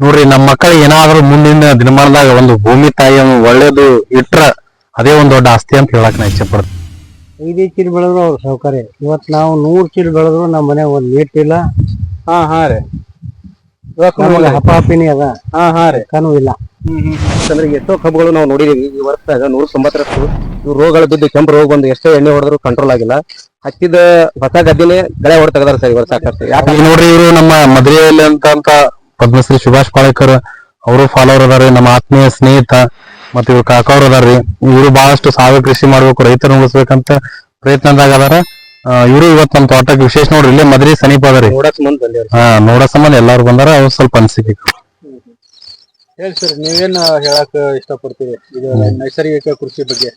ನೋಡ್ರಿ ನಮ್ಮ ಮಕ್ಕಳಿಗೆ ಏನಾದ್ರೂ ಮುಂದಿನ ದಿನಮಾನದಾಗ ಒಂದು ಭೂಮಿ ತಾಯಿಯನ್ನು ಒಳ್ಳೇದು ಇಟ್ರ ಅದೇ ಒಂದ್ ದೊಡ್ಡ ಆಸ್ತಿ ಅಂತ ಹೇಳಕ್ ನಾ ಇಚ್ಛೆ ಪಡ್ತೀನಿ. ಐದೈದು ಚೀಲ ಬೆಳೆದ್ರು ಅವ್ರ ಸೌಕರ್ಯ ಇವತ್ತು ನಾವು ನೂರು ಚೀಲ ಬೆಳೆದ್ರು ನಮ್ಮ ಮನೆ ಒಂದ್ ನೀಟಿಲ್ಲ ಹಾ ಹಾ ರೀ. ನಮಗೆ ಹಪಾಪಿನಿ ಅದ. ಹಾ ಹಾ ರೀ. ಕನು ಇಲ್ಲ. ಯಾಕಂದ್ರೆ ಎಷ್ಟೋ ಕಬ್ಬುಗಳು ನಾವು ನೋಡಿದೀವಿ. ಈ ವರ್ಷದಾಗ ನೂರ ತೊಂಬತ್ತರಷ್ಟು ಇವು ರೋಗಗಳು ಬಿದ್ದು ಕೆಂಪು ರೋಗ ಬಂದು ಎಷ್ಟೋ ಎಣ್ಣೆ ಹೊಡೆದ್ರು ಕಂಟ್ರೋಲ್ ಆಗಿಲ್ಲ. ಹಚ್ಚಿದ ಹೊಸ ಗದ್ದೆನೆ ಗಳೆ ಹೊಡೆ ತೆಗದಾರ ಸರ್ ಇವರು ಸಾಕಷ್ಟು ಯಾಕೆ ನೋಡ್ರಿ ಇವರು ನಮ್ಮ ಮದುವೆಯಲ್ಲಿ ಅಂತ ಪದ್ಮಶ್ರೀ ಸುಭಾಷ್ ಪಾಳೇಕರ್ ಅವರು ಫಾಲೋವರ್ ಅದಾರ್ರಿ ನಮ್ಮ ಆತ್ಮೀಯ ಸ್ನೇಹಿತ ಮತ್ತೆ ಇವ್ರು ಕಾಕಾವ್ರ ಅದಾರ್ರಿ. ಇವರು ಬಹಳಷ್ಟು ಸಾವಯವ ಕೃಷಿ ಮಾಡ್ಬೇಕು ರೈತರು ಉಳಿಸ್ಬೇಕಂತ ಪ್ರಯತ್ನದಾಗ ಅದಾರ. ಇವರು ಇವತ್ ನಮ್ ತೋಟಕ್ಕೆ ವಿಶೇಷ ನೋಡ್ರಿ ಇಲ್ಲೇ ಮದ್ರಿ ಸಮೀಪ ಅದಾರಿ. ಹಾ ನೋಡ ಸಂಬಂಧ ಎಲ್ಲಾರು ಬಂದಾರ ಅವ್ರು ಸ್ವಲ್ಪ ಅನ್ಸಿಕೆ ಹೇಳಿ ಸರ್ ನೀವೇನ್ ಹೇಳಕ್ ಇಷ್ಟಪಡ್ತೀರಿ? ಇದು ನೈಸರ್ಗಿಕ ಕೃಷಿ ಬಗ್ಗೆ.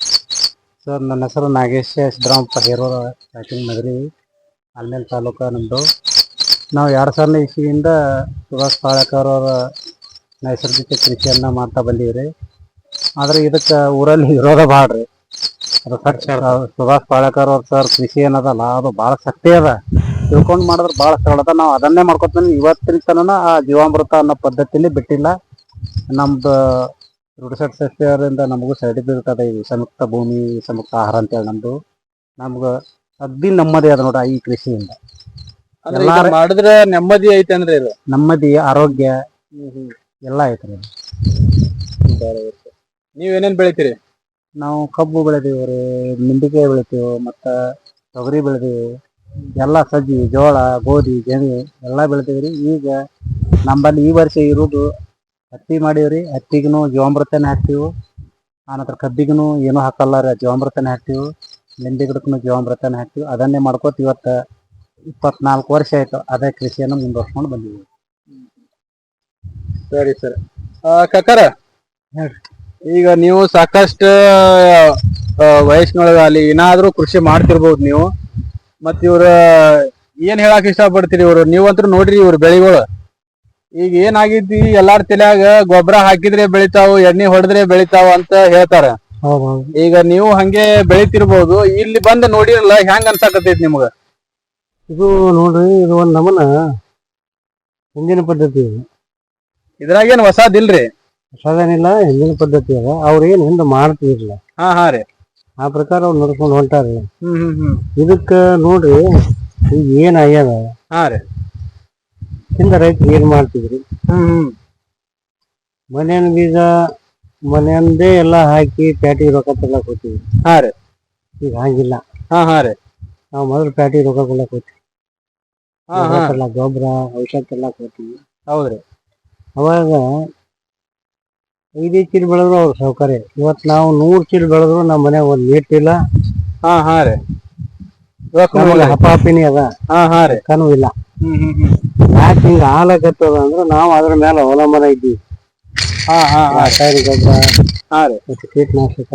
ಸರ್ ನನ್ನ ಹೆಸರು ನಾಗೇಶ್ ಸಿದ್ದರಾಮಪ್ಪ ಹೇರೋರ ಪ್ಯಾಕಿಂಗ್ ನಗರಿ ಅಲ್ಮೇಲ್ ತಾಲೂಕ ನಮ್ದು. ನಾವು ಎರಡು ಸಾವಿರದ ಇಸ್ವಿಯಿಂದ ಸುಭಾಷ್ ಪಾಳೇಕರ್ ಅವರ ನೈಸರ್ಗಿಕ ಕೃಷಿಯನ್ನ ಮಾಡ್ತಾ ಬಂದೀವ್ರಿ. ಆದ್ರೆ ಇದಕ್ಕೆ ಊರಲ್ಲಿ ವಿರೋಧ ಭಾಳ ರೀ ಅದು ಖರ್ಚು ಸುಭಾಷ್ ಪಾಳೇಕರ್ ಅವ್ರ ಸರ್ ಕೃಷಿ ಏನದಲ್ಲ ಅದು ಭಾಳ ಶಕ್ತಿ ಅದ. ತಿಳ್ಕೊಂಡು ಮಾಡಿದ್ರೆ ಭಾಳ ಸರಳ ಅದ. ನಾವು ಅದನ್ನೇ ಮಾಡ್ಕೊತೀನಿ ಇವತ್ತಿನ ತನಕ ಆ ಜೀವಾಮೃತ ಅನ್ನೋ ಪದ್ಧತಿಯಲ್ಲಿ ಬಿಟ್ಟಿಲ್ಲ. ನಮ್ದು ರುಡಿಸಟ್ ಸಸ್ಯದಿಂದ ನಮಗೂ ಸರ್ಟಿಫಿಕೇಟ್ ಅದ ಈ ವಿಷಮುಕ್ತ ಭೂಮಿ, ವಿಷಮುಕ್ತ ಆಹಾರ ಅಂತೇಳಿ ನಮ್ದು. ನಮ್ಗೆ ಅಗ್ದಿ ನಮ್ಮದೇ ಅದ ನೋಡ ಈ ಕೃಷಿಯಿಂದ. ಅಂದ್ರೆ ಮಾಡಿದ್ರೆ ನೆಮ್ಮದಿ ಐತೆ ಅಂದ್ರೆ ಇದು? ನೆಮ್ಮದಿ ಆರೋಗ್ಯ ಎಲ್ಲ ಐತ್ರಿ ನೀವೇನೇನ್ ಬೆಳಿತೀರಿ? ನಾವು ಕಬ್ಬು ಬೆಳೆದೀವಿ ರೀ ನಿಂಬಿಕಾಯಿ ಬೆಳಿತೀವಿ ಮತ್ತ ತೊಗರಿ ಬೆಳೆದೀವಿ. ಎಲ್ಲ ಸಜ್ಜಿ ಜೋಳ ಗೋಧಿ ಜನಿ ಎಲ್ಲಾ ಬೆಳಿತೀವಿ ರೀ. ಈಗ ನಮ್ಮಲ್ಲಿ ಈ ವರ್ಷ ಇರೋದು ಹತ್ತಿ ಮಾಡೀವ್ರಿ ಹತ್ತಿಗೂ ಜೀವಾಮೃತನೇ ಹಾಕ್ತೀವಿ. ಆನಂತರ ಕಬ್ಬಿಗೂ ಏನೂ ಹಾಕಲ್ಲ ರೀ ಜೀವಾಮೃತನೇ ಹಾಕ್ತೀವಿ. ನಿಂಬೆ ಗಿಡಕ್ಕೂ ಜೀವಾಮೃತನೇ ಹಾಕ್ತೀವಿ. ಅದನ್ನೇ ಮಾಡ್ಕೋತ ಇವತ್ತು ಇಪ್ಪತ್ನಾಲ್ಕು ವರ್ಷ ಆಯ್ತು ಅದೇ ಕೃಷಿಯನ್ನು ಮುಂದುವರ್ಸ್ಕೊಂಡು ಬಂದಿದ್ದೀವಿ. ಸರಿ ಸರ್. ಕಕ್ಕರ. ಈಗ ನೀವು ಸಾಕಷ್ಟು ವಯಸ್ಸಿನೊಳಗ ಅಲ್ಲಿ ಏನಾದ್ರೂ ಕೃಷಿ ಮಾಡ್ತಿರ್ಬೋದು ನೀವು ಮತ್ ಇವ್ರ ಏನ್ ಹೇಳಕ್ ಇಷ್ಟಪಡ್ತೀರಿ ಇವ್ರು? ನೀವಂತೂ ನೋಡ್ರಿ ಇವ್ರ ಬೆಳಿಗಳು. ಈಗ ಏನಾಗಿದ್ದಿ ಎಲ್ಲಾರ ತಲೆಯಾಗ ಗೊಬ್ಬರ ಹಾಕಿದ್ರೆ ಬೆಳಿತಾವು ಎಣ್ಣೆ ಹೊಡೆದ್ರೆ ಬೆಳಿತಾವ ಅಂತ ಹೇಳ್ತಾರ. ಈಗ ನೀವು ಹಂಗೆ ಬೆಳಿತಿರ್ಬೋದು ಇಲ್ಲಿ ಬಂದ್ ನೋಡಿರಲ್ಲ ಹೆಂಗ್ ಅನ್ಸಾಕತೈತಿ ನಿಮ್ಗ? ಇದು ನೋಡ್ರಿ ಇದು ಒಂದ್ ನಮನ ಹಿಂದಿನ ಪದ್ಧತಿ ಇದು. ಇದ್ರಾಗೇನ್ ಹೊಸಾದಿಲ್ರಿ ಹೊಸದೇನಿಲ್ಲ ಹಿಂದಿನ ಪದ್ಧತಿ ಅದ. ಅವ್ರ ಏನು ಹಿಂದೆ ಮಾಡ್ತಿರ್ಲ ಹಾ ಹಾ ರೀ. ಆ ಪ್ರಕಾರ ಅವ್ರು ನಡ್ಕೊಂಡು ಹೊಂಟಾರಿ ಹ್ಮ್ ಹ್ಮ್ ಹ್ಮ್. ಇದಕ್ಕ ನೋಡ್ರಿ ಈಗ ಏನ್ ಆಗ್ಯದ? ಹಾ ರೀ. ಹಿಂದ ರೈತರು ಏನ್ ಮಾಡ್ತಿದ್ರಿ? ಹ್ಮ್ ಹ್ಮ್. ಮನೆಯನ್ ಬೀಜ ಮನೆಯಂದೇ ಎಲ್ಲಾ ಹಾಕಿ ಪ್ಯಾಟಿ ರೊಕ್ಕ ತಗೊಳಕ್ ಹೋಗ್ತೀವಿ ಹಾ ರೀ. ಈಗ ಹಂಗಿಲ್ಲ. ಹಾ ಹಾ ರೀ. ನಾವು ಮೊದಲು ಪ್ಯಾಟಿ ರೊಕ್ಕ ಕೊಡಕ್ ಹೋಗ್ತೀವಿ ಎಲ್ಲ ಗೊಬ್ಬರ ಔಷಧ ಕೊಡ್ತೀವಿ. ಹೌದ್ರಿ. ಅವಾಗ ಐದೈದು ಚೀಲ ಬೆಳೆದ್ರು ಅವ್ರ ಸೌಕರ್ಯ. ಇವತ್ತು ನಾವು ನೂರು ಚೀಲ ಬೆಳೆದ್ರು ನಮ್ಮ ಮನೆ ಒಂದ್ ನೀಟಿಲ್ಲ ಹಾ ಹಾ ರೀ. ನಮಗೆ. ಹಪಾಪಿನಿ ಅದ. ಹಾ ಹಾ ರೀ. ಕನು ಇಲ್ಲ. ಯಾಕೆ ಹಿಂಗ ಹಾಲಾಗತ್ತದ ಅಂದ್ರೆ ನಾವು ಅದ್ರ ಮೇಲೆ ಅವಲಂಬನ ಇದ್ದೀವಿ. ಹಾ ಹಾ ರಾಸಾಯನಿಕ ಗೊಬ್ಬರ ಹಾ ರೀ. ಮತ್ತು ಕೀಟನಾಶಕ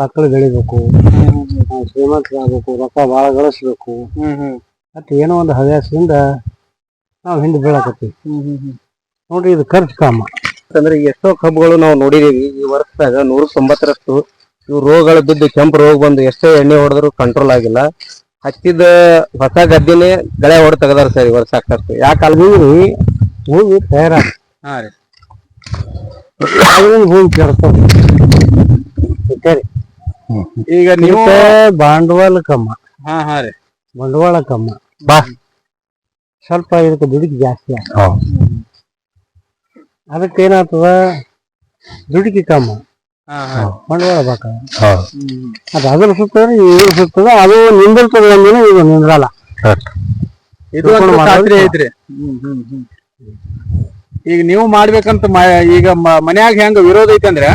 ಮಕ್ಕಳು ಬೆಳಿಬೇಕು. ಶ್ರೀಮಂತರಾಗಬೇಕು ರೊಕ್ಕ ಭಾಳ ಗಳಿಸ್ಬೇಕು. ಮತ್ತೆ ಏನೋ ಒಂದು ಹವ್ಯಾಸದಿಂದ ನಾವು ಹಿಂದೆ ಬೀಳಕತ್ತೀವಿ. ನೋಡ್ರಿ ಇದು ಖರ್ಚು ಕಾಮ. ಅಂದ್ರೆ ಎಷ್ಟೋ ಕಬ್ಬುಗಳು ನಾವು ನೋಡಿದೀವಿ ಈ ವರ್ಷದಾಗ ನೂರ ತೊಂಬತ್ತರಷ್ಟು ಇವು ರೋಗಗಳು ಬಿದ್ದು ಕೆಂಪು ರೋಗ ಬಂದು ಎಷ್ಟೋ ಎಣ್ಣೆ ಹೊಡೆದ್ರು ಕಂಟ್ರೋಲ್ ಆಗಿಲ್ಲ. ಹಚ್ಚಿದ ಹೊಸ ಗದ್ದೆನೇ ಗಳೆ ಹೊಡೆ ತೆಗದಾರ ಸರ್ ಇವರು ಸಾಕಷ್ಟು ಯಾಕೆ ಅಲ್ಲಿ ಭೂಮಿ ಭೂಮಿ ತಯಾರಾಗ ಹಾ ರೀ. ಭೂಮಿ ಕೇಳ್ತಾರೆ ಈಗ ನೀವು ಬಂಡವಾಳ ಕಮ್ಮ. ಹಾ ಹಾ ರೀ. ಬಂಡವಾಳ ಕಮ್ಮ. ಬಾ. ಸ್ವಲ್ಪ ಇದಕ್ಕೆ ದುಡುಕಿ ಜಾಸ್ತಿ. ಅದಕ್ಕೆ ಏನಾಗ್ತದ? ದುಡುಕಿ ಕಮ್ಮ. ಬಂಡವಾಳ ಬಾಕ. ಅದು ಅದ್ರ ಸುತ್ತದ ಇದ್ರ ಸುತ್ತದ ಅದು ನಿಂದಿರ್ತದ ಅಂದ್ರೆ ಇದು ನಿಂದ್ರಲ್ಲ ಐತ್ರಿ. ಈಗ ನೀವು ಮಾಡ್ಬೇಕಂತ ಈಗ ಮ- ಮನ್ಯಾಗ ಹೆಂಗ ವಿರೋಧ ಐತಂದ್ರ?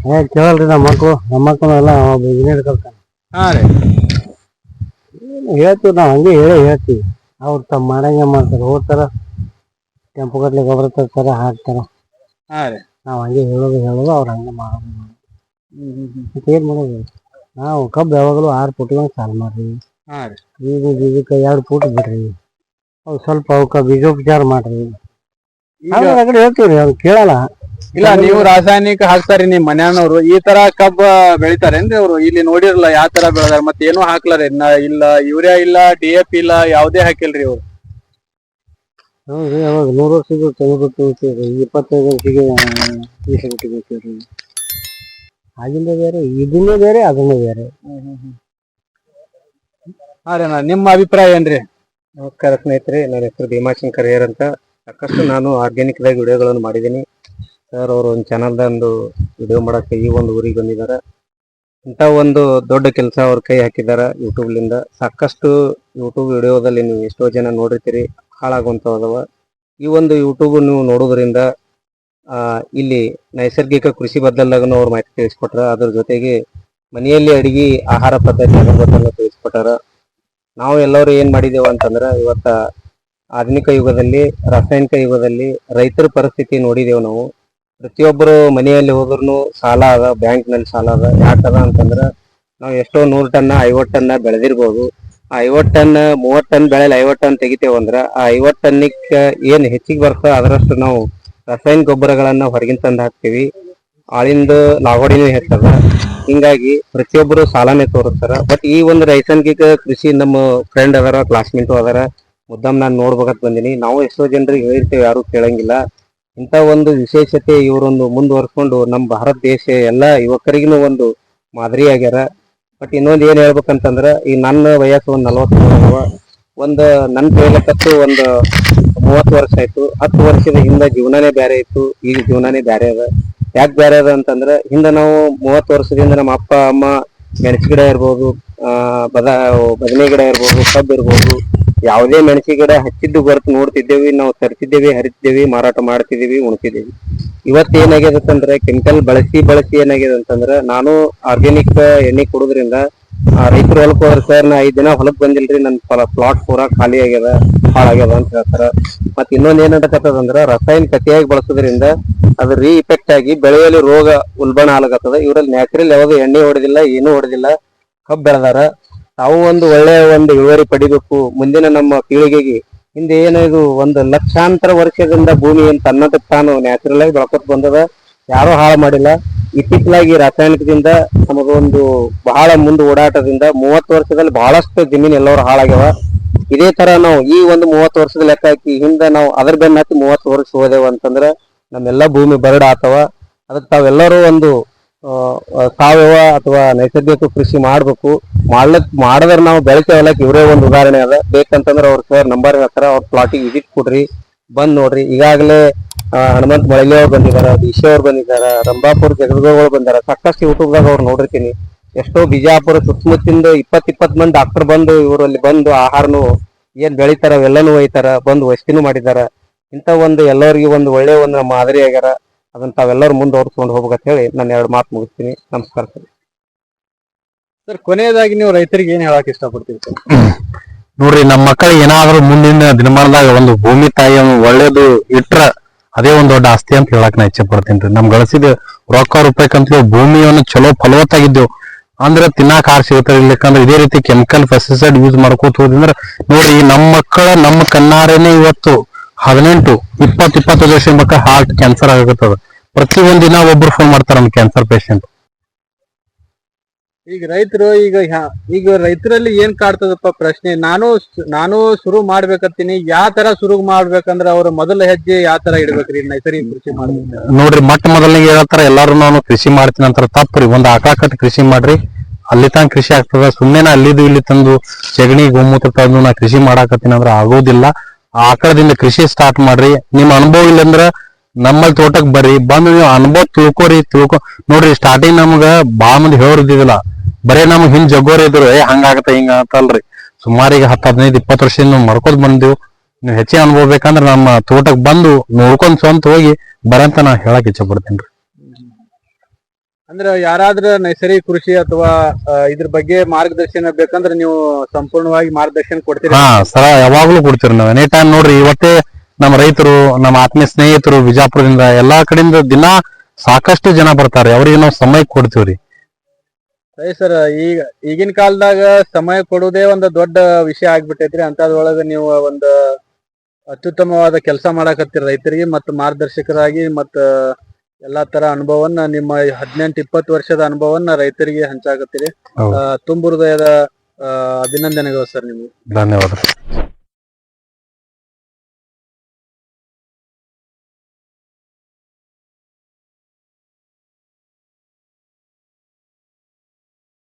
ಅಂದ್ರೆ ಕೇಳಲ್ರಿ ನಮ್ಮ ಮಕ್ಕಳು ನಮ್ಮ ಮಕ್ಕಳು ಎಲ್ಲ ಇಂಜಿನಿಯರ್ ಕಲ್ತಾನೆ. ಹಾ ರೀ. ಹೇಳ್ತೀವಿ ನಾವು ಹಂಗೆ ಹೇಳೇ ಹೇಳ್ತೀವಿ. ಅವ್ರು ತಮ್ಮ ಮಾಡಂಗೆ ಮಾಡ್ತಾರೆ ಹೋಗ್ತಾರ ಟೆಂಪು ಗಟ್ಲೆ ಗೊಬ್ಬರ ತರ್ತಾರ ಹಾಕ್ತಾರ. ಹಾ ರೀ. ನಾವು ಹಂಗೆ ಹೇಳೋದು ಹೇಳೋದು ಅವ್ರು ಹಂಗೆ ಮಾಡೋದು ಏನು ಮತ್ತೆ ಮಾಡೋದು? ನಾವು ಕಬ್ಬು ಯಾವಾಗಲೂ ಆರು ಫುಟ್ಗೆ ಸಾಲು ಮಾಡ್ರಿ. ಹಾ ರೀ. ಬೀಜ ಬೀಜಕ್ಕೆ ಎರಡು ಫೂಟ್ ಬಿಡ್ರಿ. ಅವು ಸ್ವಲ್ಪ ಅವಕ್ಕೆ ಬೀಜೋಪಚಾರ ಮಾಡ್ರಿ. ಹೇಳ್ತೀವಿ ರೀ ಅವ್ರು ಕೇಳಲ್ಲ. ಇಲ್ಲ ನೀವು ರಾಸಾಯನಿಕ ಹಾಕ್ತಾರಿ ನಿಮ್ ಮನ್ಯಾನವ್ರು ಈ ತರ ಕಬ್ಬ ಬೆಳಿತಾರೇನ್ರಿ ಅವ್ರು ಇಲ್ಲಿ ನೋಡಿರಲ್ಲ ಯಾವ ತರ ಬೆಳೆದಾರ ಮತ್ತೆ ಏನು ಹಾಕ್ಲಾರ. ಇಲ್ಲ ಯೂರಿಯಾ ಇಲ್ಲ ಡಿ ಎಫ್ ಇಲ್ಲ ಯಾವ್ದೇ ಹಾಕಿಲ್ರಿ ಅವ್ರು ಅವಾಗ ನೂರು ವರ್ಷದ ಇಪ್ಪತ್ತೈದು ವರ್ಷಕ್ಕೆ ಆಗಿಂದ ಬೇರೆ ಇದನ್ನೇ ಬೇರೆ ಅದನ್ನೇ ಬೇರೆ. ಹಾ ರೀ ಅಣ್ಣ ನಿಮ್ಮ ಅಭಿಪ್ರಾಯ ಏನ್ರಿ? ನಮಸ್ಕಾರ ಸ್ನೇಹಿತರೆ ನನ್ನ ಹೆಸರು ಭೀಮಾಶಂಕರ್ ಹೇರ್ ಅಂತ. ಸಾಕಷ್ಟು ನಾನು ಆರ್ಗ್ಯಾನಿಕ್ ದಾಗ ವಿಡಿಯೋಗಳನ್ನು ಮಾಡಿದ್ದೀನಿ. ಸರ್ ಅವರು ಒಂದು ಚಾನಲ್ದ ಒಂದು ವಿಡಿಯೋ ಮಾಡಕ್ಕೆ ಈ ಒಂದು ಊರಿಗೆ ಬಂದಿದ್ದಾರೆ. ಇಂಥ ಒಂದು ದೊಡ್ಡ ಕೆಲಸ ಅವ್ರ ಕೈ ಹಾಕಿದ್ದಾರೆ ಯೂಟ್ಯೂಬ್ಲಿಂದ ಸಾಕಷ್ಟು ಯೂಟ್ಯೂಬ್ ವಿಡಿಯೋದಲ್ಲಿ ನೀವು ಎಷ್ಟೋ ಜನ ನೋಡಿರ್ತೀರಿ ಹಾಳಾಗುವಂಥವು ಈ ಒಂದು ಯೂಟ್ಯೂಬ್ ನೀವು ನೋಡೋದ್ರಿಂದ ಇಲ್ಲಿ ನೈಸರ್ಗಿಕ ಕೃಷಿ ಬದಲಾಗನು ಅವ್ರು ಮಾಹಿತಿ ತಿಳಿಸ್ಕೊಟ್ರ. ಅದ್ರ ಜೊತೆಗೆ ಮನೆಯಲ್ಲಿ ಅಡಿಗೆ ಆಹಾರ ಪದ್ಧತಿ ಅದ್ರ ತಿಳಿಸ್ಕೊಟ್ಟಾರ. ನಾವು ಎಲ್ಲರೂ ಏನ್ ಮಾಡಿದೇವ ಅಂತಂದ್ರ, ಇವತ್ತ ಆಧುನಿಕ ಯುಗದಲ್ಲಿ, ರಾಸಾಯನಿಕ ಯುಗದಲ್ಲಿ ರೈತರ ಪರಿಸ್ಥಿತಿ ನೋಡಿದೆವು ನಾವು. ಪ್ರತಿಯೊಬ್ಬರು ಮನೆಯಲ್ಲಿ ಹೋದ್ರು ಸಾಲ ಅದ ಬ್ಯಾಂಕ್ನಲ್ಲಿ ಸಾಲ ಅದ. ಯಾಕದ ಅಂತಂದ್ರ ನಾವು ಎಷ್ಟೋ ನೂರ್ ಟನ್ ಐವತ್ ಟನ್ ಬೆಳೆದಿರ್ಬೋದು. ಆ ಐವತ್ ಟನ್, ಮೂವತ್ ಟನ್ ಬೆಳೆಯಲ್ಲಿ ಐವತ್ ಟನ್ ತೆಗಿತೇವಂದ್ರ ಆ ಐವತ್ ಟನ್ನಿಕ್ ಏನ್ ಹೆಚ್ಚಿಗೆ ಬರ್ತ ಅದರಷ್ಟು ನಾವು ರಾಸಾಯನಿಕ ಗೊಬ್ಬರಗಳನ್ನ ಹೊರಗಿನ ತಂದು ಹಾಕ್ತಿವಿ. ಆಳಿಂದ ಲಾಗೋಡಿನ ಹೆಚ್ಚದ. ಹಿಂಗಾಗಿ ಪ್ರತಿಯೊಬ್ಬರು ಸಾಲನೇ ತೋರಿಸ್ತಾರ. ಬಟ್ ಈ ಒಂದು ರೈಸಂಗಿಕ ಕೃಷಿ ನಮ್ಮ ಫ್ರೆಂಡ್ ಅದಾರ ಕ್ಲಾಸ್ಮೇಟು ಅದಾರ. ಮುದ್ದಮ್ ನಾನ್ ನೋಡ್ಬೇಕಂತ ಬಂದಿನಿ. ನಾವು ಎಷ್ಟೋ ಜನರಿಗೆ ಹೇಳಿರ್ತೇವೆ, ಯಾರು ಕೇಳಂಗಿಲ್ಲ. ಇಂಥ ಒಂದು ವಿಶೇಷತೆ ಇವರೊಂದು ಮುಂದುವರ್ಸ್ಕೊಂಡು ನಮ್ಮ ಭಾರತ ದೇಶ ಎಲ್ಲ ಯುವಕರಿಗೂ ಒಂದು ಮಾದರಿ ಆಗ್ಯಾರ. ಬಟ್ ಇನ್ನೊಂದು ಏನ್ ಹೇಳ್ಬೇಕಂತಂದ್ರ, ಈ ನನ್ನ ವಯಸ್ಸು ಒಂದ್ ನಲವತ್ತು ಒಂದು ನನ್ನ ಕೈಲಕ್ಕತ್ತು ಒಂದು ಮೂವತ್ತು ವರ್ಷ ಆಯ್ತು. ಹತ್ತು ವರ್ಷದ ಹಿಂದ ಜೀವನನೇ ಬೇರೆ ಇತ್ತು. ಈಗ ಜೀವನನೇ ಬೇರೆ ಅದ. ಯಾಕೆ ಬೇರೆ ಅದ ಅಂತಂದ್ರ, ಹಿಂದ ನಾವು ಮೂವತ್ತು ವರ್ಷದಿಂದ ನಮ್ಮ ಅಪ್ಪ, ಅಮ್ಮ ಮೆಣಸಿ ಗಿಡ ಇರ್ಬೋದು ಬದ, ಬದನೆ ಗಿಡ ಇರ್ಬೋದು, ಕಬ್ಬು ಇರ್ಬೋದು ಯಾವುದೇ ಮೆಣಸಿನ ಗಿಡ ಹಚ್ಚಿದ್ದು ಹೊರತು ನೋಡ್ತಿದ್ದೇವಿ, ನಾವು ತರ್ತಿದ್ದೇವಿ ಹರಿತಿದ್ದೇವಿ, ಮಾರಾಟ ಮಾಡ್ತಿದ್ದೇವೆ, ಉಣ್ತಿದ್ದೇವಿ. ಇವತ್ತು ಏನಾಗ್ಯದ ಅಂತಂದ್ರೆ ಕೆಮಿಕಲ್ ಬಳಸಿ ಬಳಸಿ ಏನಾಗ್ಯದ ಅಂತಂದ್ರ ನಾನು ಆರ್ಗ್ಯಾನಿಕ್ ಎಣ್ಣೆ ಕೊಡೋದ್ರಿಂದ, ಆ ರೈತರು ಹೊಲಕ್ ಹೋದ್ರ ಸರ್, ನಾ ಐದ್ ದಿನ ಹೊಲಕ್ ಬಂದಿಲ್ರಿ, ನನ್ ಪ್ಲಾಟ್ ಪೂರಾ ಖಾಲಿ ಆಗ್ಯದ, ಹಾಳಾಗ್ಯದ ಅಂತ ಹೇಳ್ತಾರ. ಮತ್ ಇನ್ನೊಂದ್ ಏನಾಗತ್ತದಂದ್ರ ರಾಸಾಯನಿಕ ಅತಿಯಾಗಿ ಬಳಸೋದ್ರಿಂದ ಅದು ರೀ ಇಫೆಕ್ಟ್ ಆಗಿ ಬೆಳೆಯಲ್ಲಿ ರೋಗ ಉಲ್ಬಣ ಆಗ್ಲಕತ್ತದ. ಇವ್ರಲ್ಲಿ ನ್ಯಾಚುರಲ್ ಯಾವ್ದು ಎಣ್ಣೆ ಹೊಡೆದಿಲ್ಲ, ಏನೂ ಹೊಡೆದಿಲ್ಲ, ಕಬ್ಬ್ ಬೆಳೆದಾರ. ತಾವು ಒಂದು ಒಳ್ಳೆಯ ಒಂದು ಇಳುವರಿ ಪಡಿಬೇಕು ಮುಂದಿನ ನಮ್ಮ ಪೀಳಿಗೆಗೆ. ಹಿಂದೆ ಏನು ಇದು ಒಂದು ಲಕ್ಷಾಂತರ ವರ್ಷದಿಂದ ಭೂಮಿ ಅಂತ ತನ್ನದಕ್ಕೆ ತಾನು ನ್ಯಾಚುರಲ್ ಆಗಿ ಬೆಳ್ಕೊತ ಬಂದದ. ಯಾರು ಹಾಳು ಮಾಡಿಲ್ಲ. ಇತ್ತಿತ್ತಲಾಗಿ ರಾಸಾಯನಿಕದಿಂದ ನಮಗೊಂದು ಬಹಳ ಮುಂದೆ ಓಡಾಟದಿಂದ ಮೂವತ್ತು ವರ್ಷದಲ್ಲಿ ಬಹಳಷ್ಟು ಜಮೀನು ಎಲ್ಲರೂ ಹಾಳಾಗ್ಯಾವ. ಇದೇ ತರ ನಾವು ಈ ಒಂದು ಮೂವತ್ತು ವರ್ಷದ ಲೆಕ್ಕ ಹಾಕಿ ಹಿಂದೆ ನಾವು ಅದ್ರ ಬೆನ್ನ ಹಾಕಿ ಮೂವತ್ತು ವರ್ಷ ಹೋದೆವು ಅಂತಂದ್ರ ನಮ್ಮೆಲ್ಲ ಭೂಮಿ ಬರಡ್ ಆತವ ಅದಕ್ಕೆ ತಾವೆಲ್ಲರೂ ಒಂದು ಸಾವಯವ ಅಥವಾ ನೈಸರ್ಗಿಕ ಕೃಷಿ ಮಾಡ್ಬೇಕು. ಮಾಡ್ಲಕ್, ಮಾಡದ್ರ ನಾವು ಬೆಳಿತೇವಲ್ಲ ಇವರೇ ಒಂದು ಉದಾಹರಣೆ ಅದ. ಬೇಕಂತಂದ್ರ ಅವ್ರ ಸರ್ ನಂಬರ್ ಹೇಳ್ತಾರ ಅವ್ರ ಪ್ಲಾಟಿಗೆ ವಿಸಿಟ್ ಕೊಡ್ರಿ, ಬಂದ್ ನೋಡ್ರಿ. ಈಗಾಗಲೇ ಹನುಮಂತ ಮಳಲಿ ಅವ್ರು ಬಂದಿದಾರ ದಿಶೆ ಅವ್ರು ಬಂದಿದಾರ, ರಂಭಾಪುರ ಜಗದ್ಗೋಗಳು ಬಂದಾರ. ಸಾಕಷ್ಟು ಯೂಟ್ಯೂಬ್ದಾಗ ಅವ್ರು ನೋಡಿರ್ತೀನಿ. ಎಷ್ಟೋ ಬಿಜಾಪುರ ಸುತ್ತಮುತ್ತಿಂದ ಇಪ್ಪತ್ ಇಪ್ಪತ್ ಮಂದಿ ಡಾಕ್ಟರ್ ಬಂದು ಇವರಲ್ಲಿ ಬಂದು ಆಹಾರನು ಏನ್ ಬೆಳಿತಾರ ಅವೆಲ್ಲನೂ ಒಯ್ತಾರ, ಬಂದು ವಸ್ತಿನೂ ಮಾಡಿದಾರ. ಇಂಥ ಒಂದು ಎಲ್ಲರಿಗೂ ಒಂದು ಒಳ್ಳೆ ಒಂದು ಮಾದರಿ ಆಗ್ಯಾರ. ಅದನ್ನ ತಾವೆಲ್ಲರೂ ಮುಂದುವರ್ಸ್ಕೊಂಡು ಹೋಗ್ಬೇಕಂತ ಹೇಳಿ ನಾನು ಎರಡು ಮಾತು ಮುಗಿಸ್ತೀನಿ. ನಮಸ್ಕಾರ ಸರ್. ಸರ್ ಕೊನೆಯದಾಗಿ ನೀವು ರೈತರಿಗೆ ಏನ್ ಹೇಳಕ್ ಇಷ್ಟಪಡ್ತೀವಿ ಸರ್? ನೋಡ್ರಿ ನಮ್ಮ ಮಕ್ಕಳಿಗೆ ಏನಾದ್ರೂ ಮುಂದಿನ ದಿನಮಾನದಾಗ ಒಂದು ಭೂಮಿ ತಾಯಿಯನ್ನು ಒಳ್ಳೇದು ಇಟ್ರ ಅದೇ ಒಂದು ದೊಡ್ಡ ಆಸ್ತಿ ಅಂತ ಹೇಳಕ್ ನಾ ಇಚ್ಛೆ ಪಡ್ತೀನಿ ನಮ್ ಗಳಿಸಿದ ರೊಕ್ಕ ರೂಪಾಯಿಕಂತ ಭೂಮಿಯನ್ನು ಚಲೋ ಫಲವತ್ತಾಗಿದ್ದೆವು ಅಂದ್ರೆ ತಿನ್ನಾಕ ಆರ್ ಸಿಗ್ತಾರೆ ಇಲ್ಲಕಂದ್ರೆ ಇದೇ ರೀತಿ ಕೆಮಿಕಲ್ ಫೆಸ್ಟಿಸೈಡ್ ಯೂಸ್ ಮಾಡ್ಕೋತ ಹೋದ್ರೆ ನೋಡ್ರಿ ನಮ್ಮ ಮಕ್ಕಳ ನಮ್ಮ ಕಣ್ಣಾರೇನೆ ಇವತ್ತು ಹದಿನೆಂಟು ಇಪ್ಪತ್ತು ಇಪ್ಪತ್ತೈದು ವರ್ಷ ಮಕ್ಕಳ ಹಾರ್ಟ್ ಕ್ಯಾನ್ಸರ್ ಆಗತ್ತದ. ಪ್ರತಿ ಒಂದ್ ದಿನ ಒಬ್ರು ಫೋನ್ ಮಾಡ್ತಾರ ನಮ್ ಕ್ಯಾನ್ಸರ್ ಪೇಷಂಟ್ ಈಗ ರೈತರು ಈಗ ಹ್ಯಾ- ಈಗ ರೈತರಲ್ಲಿ ಏನ್ ಕಾಡ್ತದಪ್ಪ ಪ್ರಶ್ನೆ? ನಾನು ಸ್- ನಾನು ಶುರು ಮಾಡ್ಬೇಕತ್ತೀನಿ. ಯಾವ ತರ ಶುರು ಮಾಡ್ಬೇಕಂದ್ರ ಅವ್ರ ಮೊದಲ ಹೆಜ್ಜೆ ಯಾವ ತರ ಇಡ್ಬೇಕ್ರಿ? ನೈಸರ್ಗಿಕ ಕೃಷಿ ಮಾಡ್ಬೇಕು. ನೋಡ್ರಿ ಮೊಟ್ಟ ಮೊದಲನೇ ಹೇಳ್ತಾರ ಎಲ್ಲಾರು ನಾನು ಕೃಷಿ ಮಾಡ್ತೀನಿ ಅಂತಾರ ತಪ್ಪ್ರಿ ಒಂದ್ ಆಕಳ ಕಟ್ಟಿ ಕೃಷಿ ಮಾಡ್ರಿ. ಅಲ್ಲಿ ತಾನ ಕೃಷಿ ಆಗ್ತದ. ಸುಮ್ಮನೆ ನಾ ಅಲ್ಲಿದು ಇಲ್ಲಿ ತಂದು ಸಗಣಿ ಗೋಮೂತ್ರ ತಂದು ನಾ ಕೃಷಿ ಮಾಡಾಕತ್ತೀನಿ ಅಂದ್ರೆ ಆಗೋದಿಲ್ಲ. ಆ ಆಕಳದಿಂದ ಕೃಷಿ ಸ್ಟಾರ್ಟ್ ಮಾಡ್ರಿ. ನಿಮ್ ಅನುಭವ ಇಲ್ಲಂದ್ರ ನಮ್ಮಲ್ಲಿ ತೋಟಕ್ ಬರ್ರಿ ಬಂದು ನೀವು ಅನುಭವ ತಿಳ್ಕೊರಿ ತಿಳ್ಕೊ ನೋಡ್ರಿ ಸ್ಟಾರ್ಟಿಂಗ್ ನಮ್ಗ ಬಾಳ ಮಂದಿ ಹೇಳೋರ್ ಇದ್ದಿದ್ದಿಲ್ಲ. ಬರೇ ನಮ್ಗ್ ಹಿಂಗ್ ಜಗ್ಗೋರ್ ಇದ್ರು ಏ ಹಂಗಾಗತ್ತ ಹಿಂಗ ಅಂತಲ್ರಿ. ಸುಮಾರು ಈಗ ಹತ್ತು ಹದಿನೈದು ಇಪ್ಪತ್ತು ವರ್ಷದಿಂದ ನಾವು ಮಾಡ್ಕೋದ್ ಬಂದಿವ್ ನೀವು ಹೆಚ್ಚಿಗೆ ಅನುಭವ ಬೇಕಂದ್ರೆ ನಮ್ಮ ತೋಟಕ್ ಬಂದು ನೋಡ್ಕೊಂಡ್ ಸ್ವಂತ ಹೋಗಿ ಬರಂತ ನಾ ಹೇಳಕ್ ಇಚ್ಛೆ ಪಡ್ತೀನಿ ಅಂದ್ರೆ ಯಾರಾದ್ರೂ ನೈಸರ್ಗಿಕ ಕೃಷಿ ಅಥವಾ ಇದ್ರ ಬಗ್ಗೆ ಮಾರ್ಗದರ್ಶನ ಬೇಕಂದ್ರೆ ನೀವು ಸಂಪೂರ್ಣವಾಗಿ ಮಾರ್ಗದರ್ಶನ ಕೊಡ್ತೀರಿ? ಹಾ ಸರ ಯಾವಾಗ್ಲೂ ಕೊಡ್ತೀರಿ ನಾವು. ಎನಿ ಟೈಮ್ ನೋಡ್ರಿ ಇವತ್ತೇ ನಮ್ಮ ರೈತರು ನಮ್ಮ ಆತ್ಮೀಯ ಸ್ನೇಹಿತರು ಬಿಜಾಪುರದಿಂದ ಎಲ್ಲಾ ಕಡೆಯಿಂದ ದಿನ ಸಾಕಷ್ಟು ಜನ ಬರ್ತಾರೆ. ಅವ್ರಿಗೆ ನಾವು ಸಮಯ ಕೊಡ್ತೀವ್ರಿ. ಸರಿ ಸರ್ ಈಗ ಈಗಿನ ಕಾಲದಾಗ ಸಮಯ ಕೊಡುವುದೇ ಒಂದು ದೊಡ್ಡ ವಿಷಯ ಆಗ್ಬಿಟ್ಟೈತ್ರಿ. ಅಂತದ್ರೊಳಗ ನೀವು ಒಂದು ಅತ್ಯುತ್ತಮವಾದ ಕೆಲಸ ಮಾಡಾಕತ್ತೀರಿ ರೈತರಿಗೆ ಮತ್ತು ಮಾರ್ಗದರ್ಶಕರಾಗಿ ಮತ್ತ ಎಲ್ಲಾ ತರ ಅನುಭವನ್ನ ನಿಮ್ಮ ಹದಿನೆಂಟು ಇಪ್ಪತ್ತು ವರ್ಷದ ಅನುಭವನ್ನ ರೈತರಿಗೆ ಹಂಚಾಕತ್ತೀರಿ. ತುಂಬ ಹೃದಯದ ಅಭಿನಂದನೆಗಳು ಸರ್ ನಿಮ್ಗೆ. ಧನ್ಯವಾದ